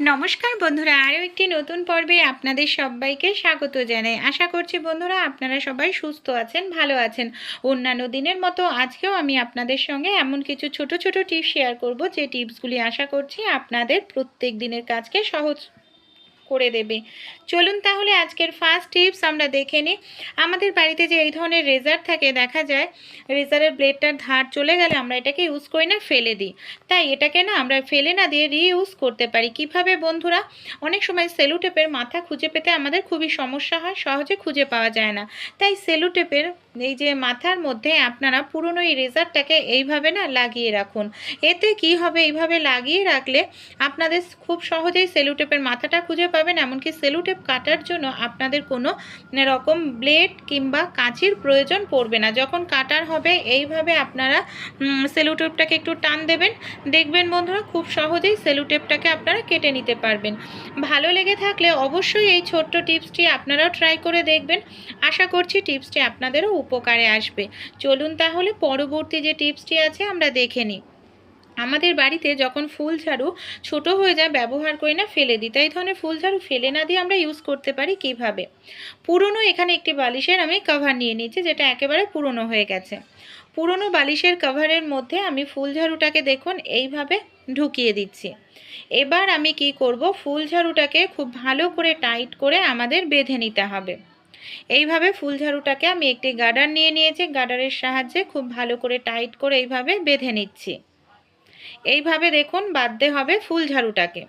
নমস্কার বন্ধুরা, আরও একটি নতুন পর্বে আপনাদের সবাইকে স্বাগত জানাই। আশা করছি বন্ধুরা আপনারা সবাই সুস্থ আছেন, ভালো আছেন। অন্যান্য দিনের মতো আজকেও আমি আপনাদের সঙ্গে এমন কিছু ছোট ছোট টিপস শেয়ার করব, যে টিপসগুলি আশা করছি আপনাদের প্রত্যেক দিনের কাজকে সহজ করে দেবে। চলুন তাহলে আজকের ফার্স্ট টিপস আমরা দেখে নিই। আমাদের বাড়িতে যে এই ধরনের রেজার থাকে, দেখা যায় রেজারের ব্লেডটার ধার চলে গেলে আমরা এটাকে ইউজ করি না, ফেলে দিই। তাই এটাকে না আমরা ফেলে না দিয়ে রিইউজ করতে পারি। কীভাবে বন্ধুরা? অনেক সময় সেলুটেপের মাথা খুঁজে পেতে আমাদের খুবই সমস্যা হয়, সহজে খুঁজে পাওয়া যায় না। তাই সেলুটেপের এই যে মাথার মধ্যে আপনারা পুরনো এই রেজারটাকে এইভাবে না লাগিয়ে রাখুন। এতে কি হবে? এইভাবে লাগিয়ে রাখলে আপনাদের খুব সহজেই সেলুটেপের মাথাটা খুঁজে পাবেন। এমনকি সেলুটেপ কাটার জন্য আপনাদের কোনো রকম ব্লেড কিংবা কাঁচির প্রয়োজন পড়বে না। যখন কাটার হবে, এইভাবে আপনারা সেলুটেপটাকে একটু টান দেবেন। দেখবেন বন্ধুরা, খুব সহজেই সেলুটেপটাকে আপনারা কেটে নিতে পারবেন। ভালো লেগে থাকলে অবশ্যই এই ছোট্ট টিপসটি আপনারাও ট্রাই করে দেখবেন। আশা করছি টিপসটি আপনাদেরও উপকারে আসবে। চলুন তাহলে পরবর্তী যে টিপসটি আছে আমরা দেখে নিই। আমাদের বাড়িতে যখন ফুল ঝাড়ু ছোট হয়ে যায়, ব্যবহার করি না, ফেলে দিই। তাই ধরনের ফুল ঝাড়ু ফেলে না দিয়ে আমরা ইউজ করতে পারি কীভাবে? পুরনো এখানে একটি বালিশের আমি কভার নিয়ে নিয়েছি যেটা একেবারে পুরনো হয়ে গেছে। পুরনো বালিশের কভারের মধ্যে আমি ফুল ঝাড়ুটাকে দেখুন, এইভাবে ঢুকিয়ে দিচ্ছি। এবার আমি কি করব? ফুল ঝাড়ুটাকে খুব ভালো করে টাইট করে আমাদের বেঁধে নিতে হবে। এইভাবে ফুল ঝাড়ুটাকে আমি একটি গার্ডার নিয়ে নিয়েছি। গার্ডারের সাহায্যে খুব ভালো করে টাইট করে এইভাবে বেঁধে নিচ্ছি। এইভাবে দেখুন বাঁধতে হবে ফুল ঝাড়ুটাকে।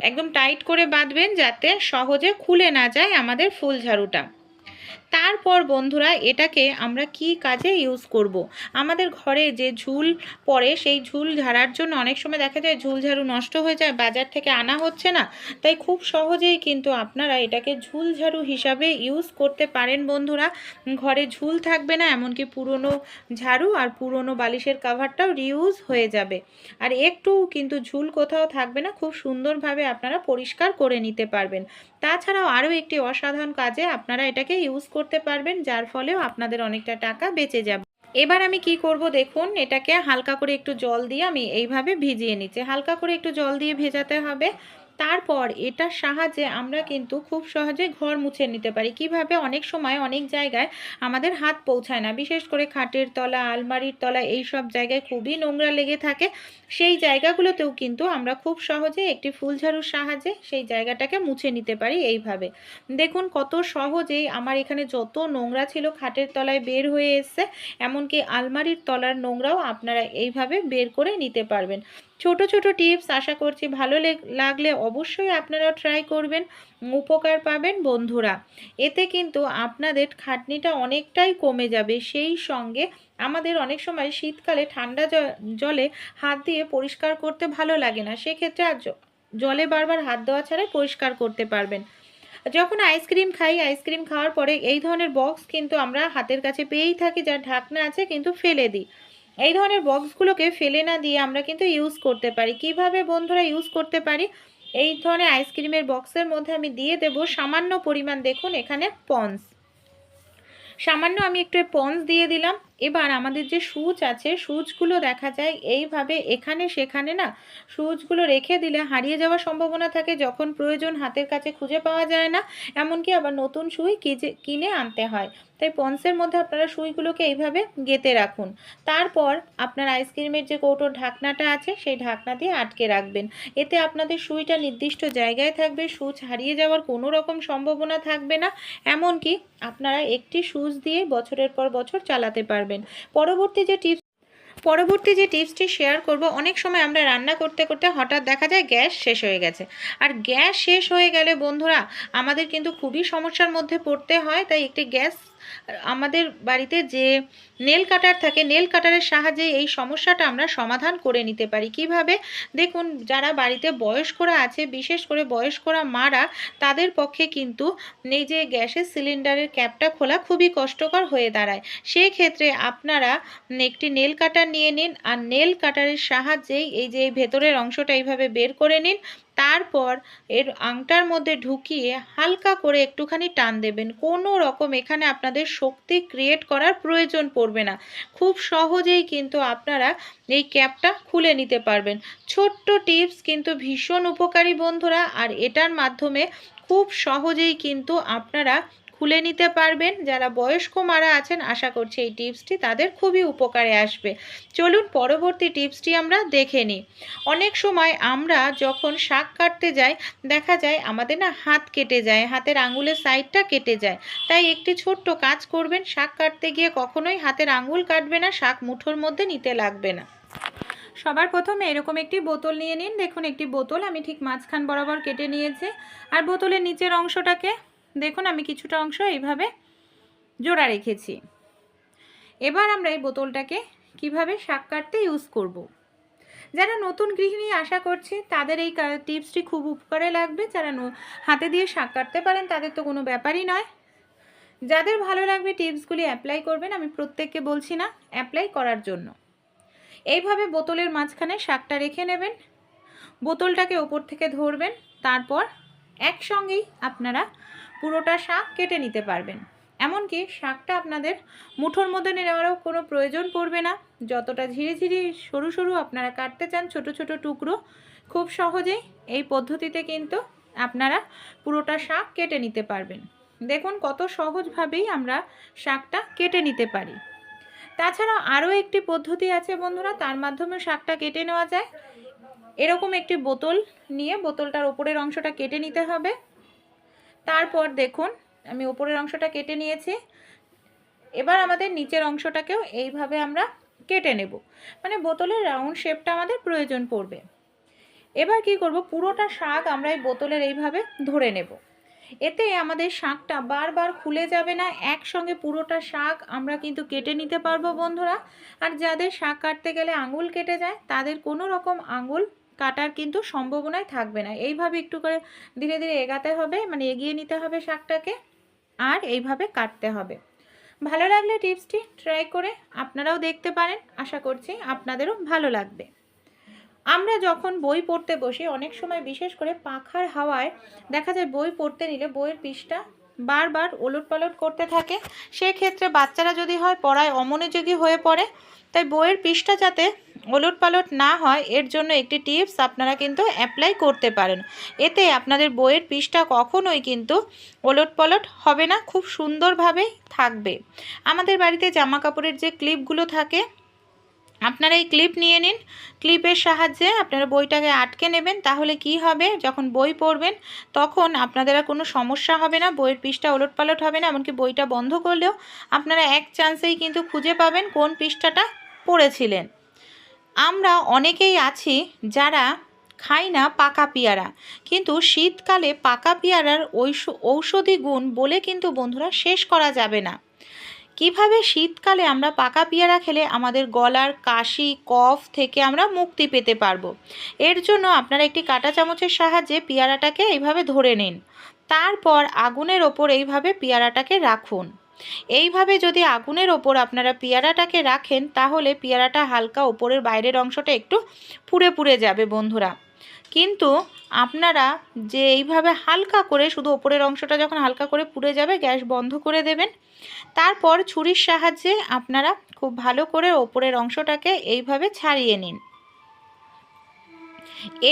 একদম টাইট করে বাঁধবেন যাতে সহজে খুলে না যায় আমাদের ফুল ঝাড়ুটা। তারপর বন্ধুরা এটাকে আমরা কি কাজে ইউজ করব। আমাদের ঘরে যে ঝুল পড়ে, সেই ঝুল ঝাড়ার জন্য অনেক সময় দেখা যায় ঝুল ঝাড়ু নষ্ট হয়ে যায়, বাজার থেকে আনা হচ্ছে না। তাই খুব সহজেই কিন্তু আপনারা এটাকে ঝুল ঝাড়ু হিসাবে ইউজ করতে পারেন বন্ধুরা। ঘরে ঝুল থাকবে না, এমনকি পুরনো ঝাড়ু আর পুরনো বালিশের কাভারটাও রিউজ হয়ে যাবে। আর একটু কিন্তু ঝুল কোথাও থাকবে না, খুব সুন্দরভাবে আপনারা পরিষ্কার করে নিতে পারবেন। তাছাড়াও আরও একটি অসাধারণ কাজে আপনারা এটাকে ইউজ করতে পারবেন, যার ফলেও আপনাদের অনেকটা টাকা বেঁচে যাবে। এবার আমি কি করব দেখুন, এটাকে হালকা করে একটু জল দিয়ে আমি এইভাবে ভিজিয়ে নিচ্ছি। হালকা করে একটু জল দিয়ে ভেজাতে হবে। তারপর এটার সাহায্যে আমরা কিন্তু খুব সহজে ঘর মুছে নিতে পারি। কীভাবে? অনেক সময় অনেক জায়গায় আমাদের হাত পৌঁছায় না। বিশেষ করে খাটের তলা, আলমারির তলা এই সব জায়গায় খুবই নোংরা লেগে থাকে। সেই জায়গাগুলোতেও কিন্তু আমরা খুব সহজে একটি ফুলঝাড়ুর সাহায্যে সেই জায়গাটাকে মুছে নিতে পারি এইভাবে। দেখুন কত সহজেই আমার এখানে যত নোংরা ছিল খাটের তলায় বের হয়ে এসছে, এমনকি আলমারির তলার নোংরাও আপনারা এইভাবে বের করে নিতে পারবেন। ছোট ছোট টিপস আশা করছি ভালো লাগলে অবশ্যই আপনারা ট্রাই করবেন, উপকার পাবেন বন্ধুরা। এতে কিন্তু আপনাদের খাটনিটা অনেকটাই কমে যাবে। সেই সঙ্গে আমাদের অনেক সময় শীতকালে ঠান্ডা জলে হাত দিয়ে পরিষ্কার করতে ভালো লাগে না। সেক্ষেত্রে আর জলে বারবার হাত দেওয়া ছাড়াই পরিষ্কার করতে পারবেন। যখন আইসক্রিম খাই আইসক্রিম খাওয়ার পরে এই ধরনের বক্স কিন্তু আমরা হাতের কাছে পেয়েই থাকি, যার ঢাকনা আছে কিন্তু ফেলে দিই। এই ধরনের বক্সগুলোকে ফেলে না দিয়ে আমরা কিন্তু ইউজ করতে পারি। কীভাবে বন্ধুরা ইউজ করতে পারি? এই ধরনের আইসক্রিমের বক্সের মধ্যে আমি দিয়ে দেব সামান্য পরিমাণ, দেখুন এখানে পন্স। সামান্য আমি একটু পন্স দিয়ে দিলাম। এবার আমাদের যে সুচ আছে, সুচগুলো দেখা যায় এইভাবে এখানে সেখানে না, সুচগুলো রেখে দিলে হারিয়ে যাওয়ার সম্ভাবনা থাকে যখন প্রয়োজন হাতের কাছে খুঁজে পাওয়া যায় না, এমনকি আবার নতুন সুই কিনে আনতে হয়। তাই পন্সের মধ্যে আপনারা সুইগুলোকে এইভাবে গেতে রাখুন। তারপর আপনার আইসক্রিমের যে কৌটোর ঢাকনাটা আছে, সেই ঢাকনা দিয়ে আটকে রাখবেন। এতে আপনাদের সুইটা নির্দিষ্ট জায়গায় থাকবে, সুচ হারিয়ে যাওয়ার কোনো রকম সম্ভাবনা থাকবে না, এমনকি আপনারা একটি সুচ দিয়ে বছরের পর বছর চালাতে পারবেন। পরবর্তী যে টিপস পরবর্তী যে টিপসটি শেয়ার করব, অনেক সময় আমরা রান্না করতে করতে হঠাৎ দেখা যায় গ্যাস শেষ হয়ে গেছে। আর গ্যাস শেষ হয়ে গেলে বন্ধুরা, আমাদের কিন্তু খুবই সমস্যার মধ্যে পড়তে হয়, তাই একটি গ্যাস আমাদের বাড়িতে যে নেল কাটার থাকে, নেল কাটারের সাহায্যে এই সমস্যাটা আমরা সমাধান করে নিতে পারি। কীভাবে? দেখুন, যারা বাড়িতে বয়স্করা আছে, বিশেষ করে বয়স্করা মারা, তাদের পক্ষে কিন্তু এই যে গ্যাসের সিলিন্ডারের ক্যাপটা খোলা খুবই কষ্টকর হয়ে দাঁড়ায়। সেই ক্ষেত্রে আপনারা একটি নেল কাটার নিয়ে নিন, আর নেল কাটারের সাহায্যেই এই যে ভেতরের অংশটা এইভাবে বের করে নিন তারপর এর আংটার মধ্যে ঢুকিয়ে হালকা করে একটুখানি টান দেবেন। কোনো রকম এখানে আপনাদের শক্তি ক্রিয়েট করার প্রয়োজন পড়বে না। খুব সহজেই কিন্তু আপনারা এই ক্যাপটা খুলে নিতে পারবেন। ছোট্ট টিপস কিন্তু ভীষণ উপকারী বন্ধুরা, আর এটার মাধ্যমে খুব সহজেই কিন্তু আপনারা খুলে নিতে পারবেন। যারা বয়স্ক মারা আছেন, আশা করছি এই টিপসটি তাদের খুবই উপকারে আসবে। চলুন পরবর্তী টিপসটি আমরা দেখে নিই। অনেক সময় আমরা যখন শাক কাটতে যাই, দেখা যায় আমাদের না হাত কেটে যায়, হাতের আঙুলের সাইডটা কেটে যায়। তাই একটি ছোট্ট কাজ করবেন, শাক কাটতে গিয়ে কখনোই হাতের আঙুল কাটবে না, শাক মুঠোর মধ্যে নিতে লাগবে না। সবার প্রথমে এরকম একটি বোতল নিয়ে নিন। দেখুন, একটি বোতল আমি ঠিক মাঝখান বরাবর কেটে নিয়েছি। আর বোতলের নিচের অংশটাকে দেখুন, আমি কিছুটা অংশ এইভাবে জোড়া রেখেছি। এবার আমরা এই বোতলটাকে কীভাবে শাক কাটতে ইউজ করব। যারা নতুন গৃহিণী আশা করছি, তাদের এই টিপসটি খুব উপকারে লাগবে। যারা হাতে দিয়ে শাক কাটতে পারেন, তাদের তো কোনো ব্যাপারই নয়। যাদের ভালো লাগবে, টিপসগুলি অ্যাপ্লাই করবেন। আমি প্রত্যেককে বলছি না অ্যাপ্লাই করার জন্য। এইভাবে বোতলের মাঝখানে শাকটা রেখে নেবেন। বোতলটাকে ওপর থেকে ধরবেন। তারপর একসঙ্গেই আপনারা পুরোটা শাক কেটে নিতে পারবেন। এমনকি শাকটা আপনাদের মুঠোর মধ্যে নেওয়ারও কোনো প্রয়োজন পড়বে না। যতটা ঝিরে ঝিরে সরু সরু আপনারা কাটতে চান ছোট ছোট টুকরো, খুব সহজেই এই পদ্ধতিতে কিন্তু আপনারা পুরোটা শাক কেটে নিতে পারবেন। দেখুন কত সহজভাবেই আমরা শাকটা কেটে নিতে পারি। তাছাড়া আরও একটি পদ্ধতি আছে বন্ধুরা, তার মাধ্যমে শাকটা কেটে নেওয়া যায়। এরকম একটি বোতল নিয়ে বোতলটার ওপরের অংশটা কেটে নিতে হবে। তারপর দেখুন, আমি ওপরের অংশটা কেটে নিয়েছি। এবার আমাদের নিচের অংশটাকেও এইভাবে আমরা কেটে নেব। মানে বোতলের রাউন্ড শেপটা আমাদের প্রয়োজন পড়বে। এবার কি করব? পুরোটা শাক আমরা এই বোতলের এইভাবে ধরে নেব। এতে আমাদের শাকটা বারবার খুলে যাবে না। একসঙ্গে পুরোটা শাক আমরা কিন্তু কেটে নিতে পারব, বন্ধুরা। আর যাদের শাক কাটতে গেলে আঙুল কেটে যায়, তাদের কোনো রকম আঙুল কাটার কিন্তু সম্ভাবনাই থাকবে না। এইভাবে একটু করে ধীরে ধীরে এগাতে হবে মানে এগিয়ে নিতে হবে শাকটাকে আর এইভাবে কাটতে হবে। ভালো লাগলে টিপসটি ট্রাই করে আপনারাও দেখতে পারেন, আশা করছি আপনাদেরও ভালো লাগবে। আমরা যখন বই পড়তে বসি, অনেক সময় বিশেষ করে পাখার হাওয়ায় দেখা যায় বই পড়তে নিলে বইয়ের পৃষ্ঠা বারবার ওলট পালট করতে থাকে, সেক্ষেত্রে বাচ্চারা যদি হয় পড়ায় অমনোযোগী হয়ে পড়ে। তাই বইয়ের পৃষ্ঠা যাতে ওলট পালট না হয়, এর জন্য একটি টিপস আপনারা কিন্তু অ্যাপ্লাই করতে পারেন। এতে আপনাদের বইয়ের পৃষ্ঠা কখনোই কিন্তু ওলট পালট হবে না, খুব সুন্দরভাবেই থাকবে। আমাদের বাড়িতে জামা কাপড়ের যে ক্লিপগুলো থাকে আপনারা এই ক্লিপ নিয়ে নিন। ক্লিপের সাহায্যে আপনারা বইটাকে আটকে নেবেন, তাহলে কি হবে? যখন বই পড়বেন, তখন আপনাদের আর কোনো সমস্যা হবে না, বইয়ের পৃষ্ঠা ওলট পালট হবে না, এমনকি বইটা বন্ধ করলেও আপনারা এক চান্সেই কিন্তু খুঁজে পাবেন কোন পৃষ্ঠাটা পড়েছিলেন। আমরা অনেকেই আছি যারা খাই না পাকা পেয়ারা, কিন্তু শীতকালে পাকা পেয়ারার ঔষধি গুণ বলে কিন্তু বন্ধুরা শেষ করা যাবে না। কীভাবে শীতকালে আমরা পাকা পেয়ারা খেলে আমাদের গলার কাশি, কফ থেকে আমরা মুক্তি পেতে পারব? এর জন্য আপনারা একটি কাঁটা চামচের সাহায্যে পেয়ারাটাকে এইভাবে ধরে নিন। তারপর আগুনের ওপর এইভাবে পেয়ারাটাকে রাখুন। এইভাবে যদি আগুনের ওপর আপনারা পেয়ারাটাকে রাখেন, তাহলে পেয়ারাটা হালকা ওপরের বাইরের অংশটা একটু পুড়ে পুড়ে যাবে, বন্ধুরা। কিন্তু আপনারা যে এইভাবে হালকা করে শুধু ওপরের অংশটা যখন হালকা করে পুড়ে যাবে, গ্যাস বন্ধ করে দেবেন। তারপর ছুরির সাহায্যে আপনারা খুব ভালো করে ওপরের অংশটাকে এইভাবে ছাড়িয়ে নিন।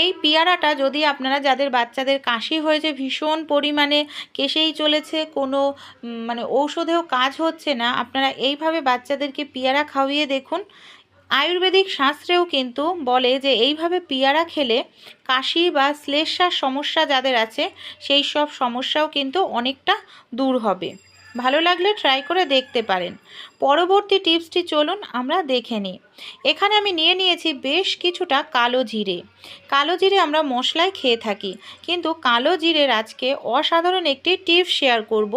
এই পেয়ারাটা যদি আপনারা যাদের বাচ্চাদের কাশি হয়েছে, ভীষণ পরিমাণে কেশেই চলেছে, কোনো মানে ঔষধেও কাজ হচ্ছে না, আপনারা এইভাবে বাচ্চাদেরকে পেয়ারা খাওয়িয়ে দেখুন। আয়ুর্বেদিক শাস্ত্রেও কিন্তু বলে যে এইভাবে পিয়ারা খেলে কাশি বা শ্লেষার সমস্যা যাদের আছে, সেই সব সমস্যাও কিন্তু অনেকটা দূর হবে। ভালো লাগলে ট্রাই করে দেখতে পারেন। পরবর্তী টিপসটি চলুন আমরা দেখে নিই। এখানে আমি নিয়ে নিয়েছি বেশ কিছুটা কালো জিরে। কালো জিরে আমরা মশলায় খেয়ে থাকি, কিন্তু কালো জিরের আজকে অসাধারণ একটি টিপস শেয়ার করব,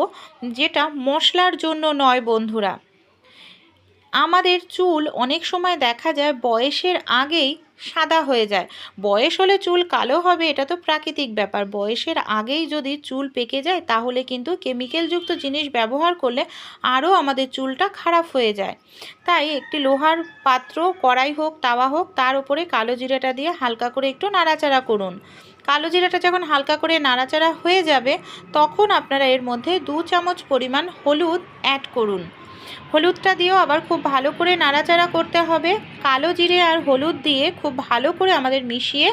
যেটা মশলার জন্য নয় বন্ধুরা। আমাদের চুল অনেক সময় দেখা যায় বয়সের আগেই সাদা হয়ে যায়। বয়স হলে চুল কালো হবে, এটা তো প্রাকৃতিক ব্যাপার। বয়সের আগেই যদি চুল পেকে যায়, তাহলে কিন্তু কেমিক্যালযুক্ত জিনিস ব্যবহার করলে আরও আমাদের চুলটা খারাপ হয়ে যায়। তাই একটি লোহার পাত্র, কড়াই হোক, তাওয়া হোক, তার উপরে কালো জিরাটা দিয়ে হালকা করে একটু নাড়াচাড়া করুন। কালো জিরাটা যখন হালকা করে নাড়াচাড়া হয়ে যাবে, তখন আপনারা এর মধ্যে দু চামচ পরিমাণ হলুদ অ্যাড করুন। হলুদটা দিয়েও আবার খুব ভালো করে নাড়াচাড়া করতে হবে। কালো জিরে আর হলুদ দিয়ে খুব ভালো করে আমাদের মিশিয়ে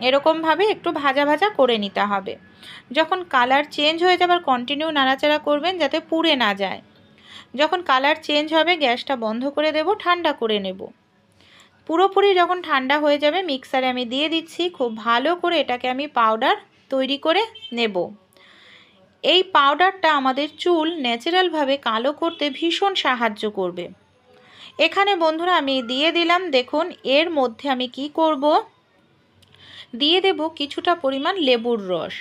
এরকমভাবে একটু ভাজা ভাজা করে নিতে হবে। যখন কালার চেঞ্জ হয়ে যাবার কন্টিনিউ নাড়াচাড়া করবেন যাতে পুড়ে না যায়। যখন কালার চেঞ্জ হবে, গ্যাসটা বন্ধ করে দেব, ঠান্ডা করে নেব। পুরোপুরি যখন ঠান্ডা হয়ে যাবে মিক্সারে আমি দিয়ে দিচ্ছি। খুব ভালো করে এটাকে আমি পাউডার তৈরি করে নেব। এই পাউডারটা আমাদের চুল ন্যাচারালভাবে কালো করতে ভীষণ সাহায্য করবে। এখানে বন্ধুরা আমি দিয়ে দিলাম, দেখুন, এর মধ্যে আমি কি করব? দিয়ে দেব কিছুটা পরিমাণ লেবুর রস।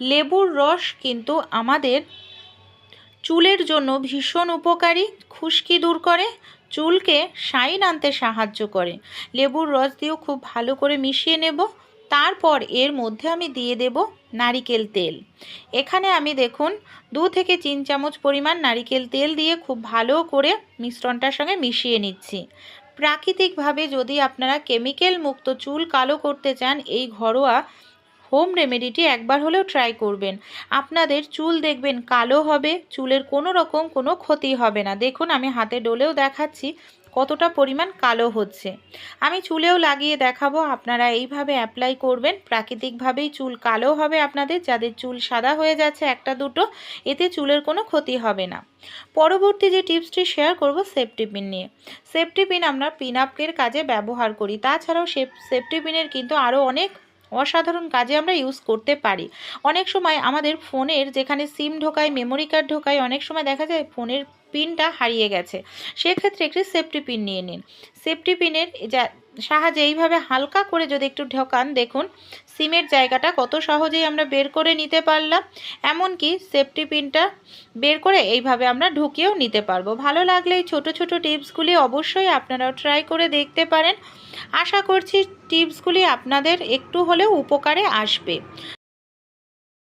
লেবুর রস কিন্তু আমাদের চুলের জন্য ভীষণ উপকারী, খুশকি দূর করে, চুলকে শাইন আনতে সাহায্য করে। লেবুর রস দিয়েও খুব ভালো করে মিশিয়ে নেব। তারপর এর মধ্যে আমি দিয়ে দেব নারিকেল তেল। এখানে আমি দেখুন, দু থেকে তিন চামচ পরিমাণ নারিকেল তেল দিয়ে খুব ভালো করে মিশ্রণটার সঙ্গে মিশিয়ে নিচ্ছি। প্রাকৃতিকভাবে যদি আপনারা কেমিক্যাল মুক্ত চুল কালো করতে চান, এই ঘরোয়া হোম রেমেডিটি একবার হলেও ট্রাই করবেন। আপনাদের চুল দেখবেন কালো হবে, চুলের কোনো রকম কোনো ক্ষতি হবে না। দেখুন, আমি হাতে ডলেও দেখাচ্ছি। কতটা পরিমাণ কালো হচ্ছে। আমি চুলেও লাগিয়ে দেখাবো, আপনারা এইভাবে অ্যাপ্লাই করবেন। প্রাকৃতিকভাবেই চুল কালো হবে আপনাদের, যাদের চুল সাদা হয়ে যাচ্ছে একটা দুটো, এতে চুলের কোনো ক্ষতি হবে না। পরবর্তী যে টিপসটি শেয়ার করব সেফটি পিন নিয়ে। সেফটি পিন আমরা পিন আপের কাজে ব্যবহার করি। তাছাড়াও সেফটি পিনের কিন্তু আরও অনেক অসাধারণ কাজে আমরা ইউজ করতে পারি। অনেক সময় আমাদের ফোনের যেখানে সিম ঢোকায় মেমোরি কার্ড ঢোকায়, অনেক সময় দেখা যায় ফোনের পিনটা হারিয়ে গেছে। সেক্ষেত্রে একটি সেফটি পিন নিয়ে নিন। সেফটি পিনের যা, সাহায্যে এইভাবে হালকা করে যদি একটু ঢোকান, দেখুন সিমের জায়গাটা কত সহজেই আমরা বের করে নিতে পারলাম। এমনকি সেফটি পিনটা বের করে এইভাবে আমরা ঢুকিয়েও নিতে পারব। ভালো লাগলে এই ছোটো ছোটো টিপসগুলি অবশ্যই আপনারাও ট্রাই করে দেখতে পারেন। আশা করছি টিপসগুলি আপনাদের একটু হলেও উপকারে আসবে।